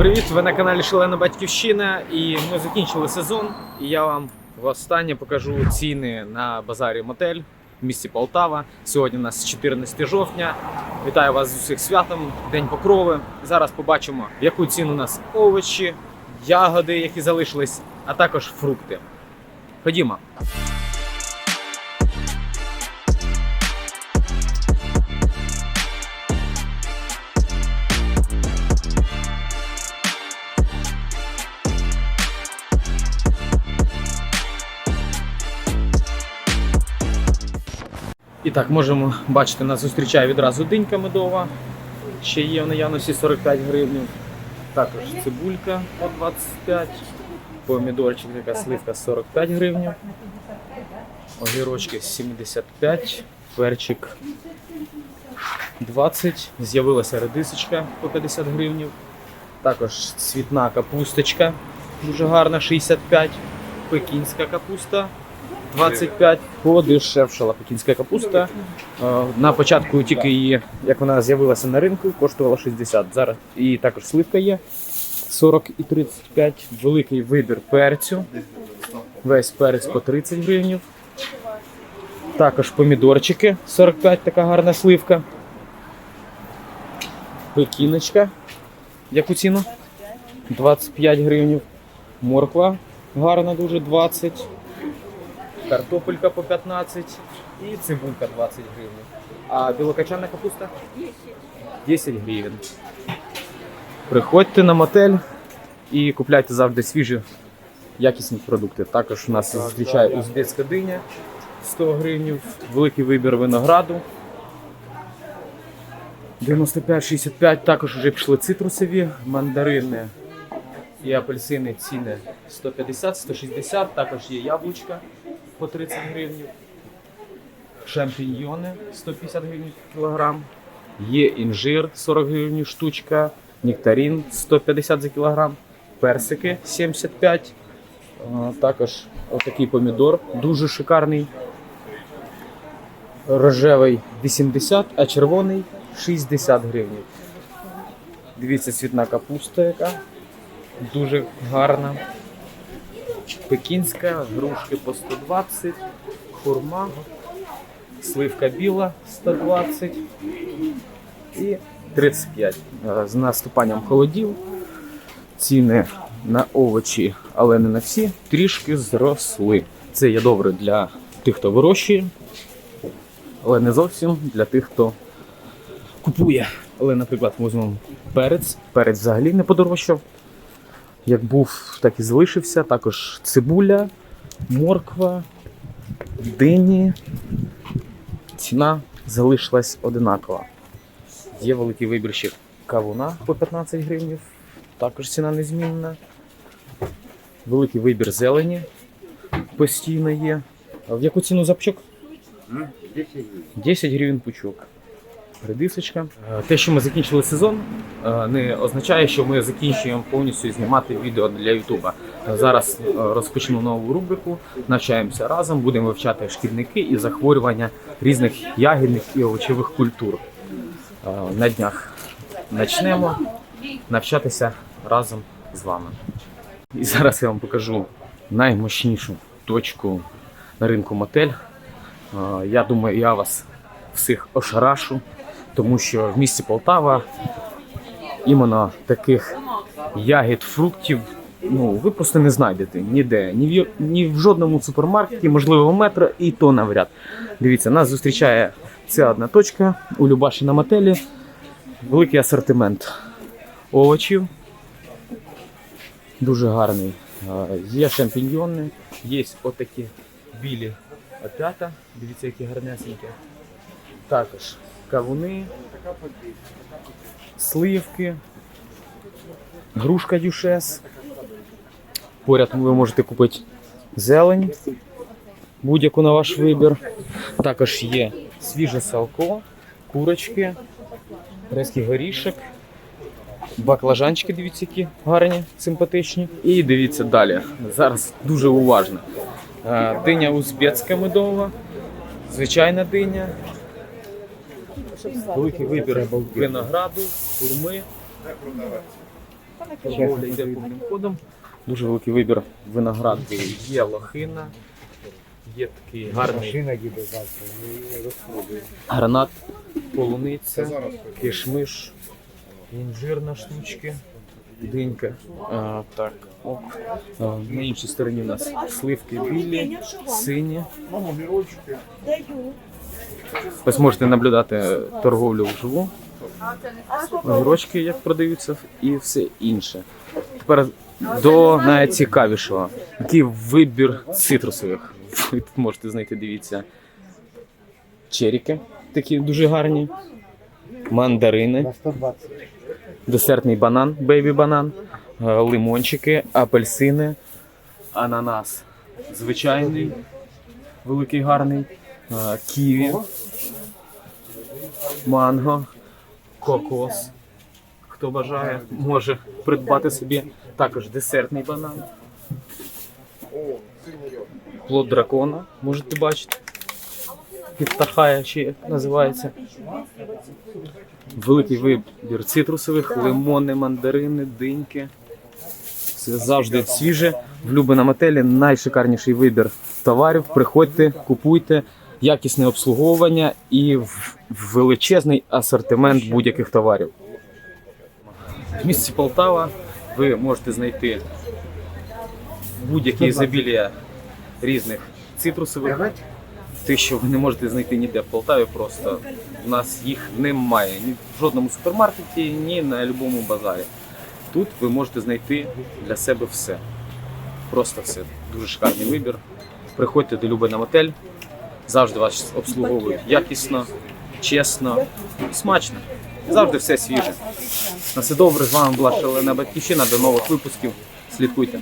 Привіт! Ви на каналі Шалена Батьківщина і ми закінчили сезон. І я вам востаннє покажу ціни на базарі Мотель в місті Полтава. Сьогодні у нас 14 жовтня. Вітаю вас з усіх святом, День Покрови. Зараз побачимо, яку ціну у нас овочі, ягоди, які залишились, а також фрукти. Ходімо. І так, можемо бачити, нас зустрічає відразу динька медова. Ще є в наявності 45 гривень. Також цибулька по 25, помідорчик, така сливка 45 гривень, огірочки 75, перчик 20, з'явилася редисочка по 50 гривень. Також цвітна капусточка, дуже гарна, 65, пекінська капуста 25 подешевшала пекінська капуста. Е, На початку тільки її, як вона з'явилася на ринку, коштувала 60. Зараз і також сливка є 40 і 35. Великий вибір перцю. Весь перець по 30 гривень. Також помідорчики 45, така гарна сливка. Пекіночка. Яку ціну? 25 гривень. Морква гарна дуже 20 картопелька по 15 і цибулька 20 гривень. А білокачана капуста? 10 гривень. Приходьте на мотель і купляйте завжди свіжі якісні продукти. Також у нас зустрічає узбецька диня 100 гривень, великий вибір винограду. 95-65, також вже пішли цитрусові, мандарини і апельсини ціни 150-160, також є яблучка по 30 гривень. Шампіньйони 150 гривень кілограм. Є інжир 40 гривень штучка, нектарин 150 за кілограм, персики 75. Також отакий помідор, дуже шикарний. Рожевий 80, а червоний 60 гривень. Дивіться, цвітна капуста, яка дуже гарна. Пекінська, грушки по 120, хурма, сливка біла 120 і 35. Е, З наступанням холодів ціни на овочі, але не на всі, трішки зросли. Це є добре для тих, хто вирощує, але не зовсім для тих, хто купує. Але, наприклад, візьмемо перець. Перець взагалі не подорожчав. Як був, так і залишився. Також цибуля, морква, дині. Ціна залишилась одинакова. Є великий вибір ще кавуна по 15 гривень. Також ціна незмінна. Великий вибір зелені постійно є. А в яку ціну за пучок? 10 гривень пучок. Редисочка. Е, Те, що ми закінчили сезон, е, не означає, що ми закінчуємо повністю знімати відео для Ютуба. Е, Зараз розпочнемо нову рубрику, навчаємося разом, будемо вивчати шкідники і захворювання різних ягідних і овочевих культур. На днях почнемо навчатися разом з вами. І зараз я вам покажу наймощнішу точку на ринку мотель. Я думаю, я вас всіх ошарашу, тому що в місті Полтава іменно таких ягід, фруктів ну, ви просто не знайдете ніде, ні в, ні в жодному супермаркеті, можливо, метро, і то навряд. Дивіться, нас зустрічає ця одна точка у Любаші на мотелі. Великий асортимент овочів. Дуже гарний. Є шампіньйони, є отакі білі опята. Дивіться, які гарнесенькі. Також кавуни, сливки, грушка дюшес. Поряд ви можете купити зелень, будь-яку на ваш вибір. Також є свіже салко, курочки, грецький горішок, баклажанчики, дивіться, які гарні, симпатичні. І дивіться далі. Зараз дуже уважно. Е, Диня узбецька медова, звичайна диня, великий вибір винограду, хурми. торговля йде повним ходом. Дуже великий вибір винограду. Є лохина, є такий гарний Машина їде завтра, і розходує. гранат, полуниця, кишмиш, інжир на штучки, динька. А, так, ок. А, на іншій стороні у нас сливки білі, сині. Ось можете наблюдати торговлю вживу, огірочки, як продаються, і все інше. Тепер до найцікавішого. Який вибір цитрусових. Ви тут можете знайти, дивіться, черіки, такі дуже гарні, мандарини, десертний банан, бейбі банан, е, лимончики, апельсини, ананас. Звичайний, великий гарний, ківі, манго, кокос. Хто бажає, може придбати собі також десертний банан. Плод дракона, можете бачити. Підтахає ще як називається. Великий вибір цитрусових, лимони, мандарини, диньки. Це завжди свіже. В Любиному отелі найшикарніший вибір товарів. Приходьте, купуйте, якісне обслуговування і величезний асортимент будь-яких товарів. В місті Полтава ви можете знайти будь-які ізобілія різних цитрусових. Те, що ви не можете знайти ніде в Полтаві, просто у нас їх немає ні в жодному супермаркеті, ні на будь-якому базарі. Тут ви можете знайти для себе все. Просто все. Дуже шикарний вибір. Приходьте до Любина Мотель. Завжди вас обслуговують якісно, чесно, смачно. Завжди все свіже. На все добре. З вами була Шалена Батьківщина. До нових випусків. Слідкуйте.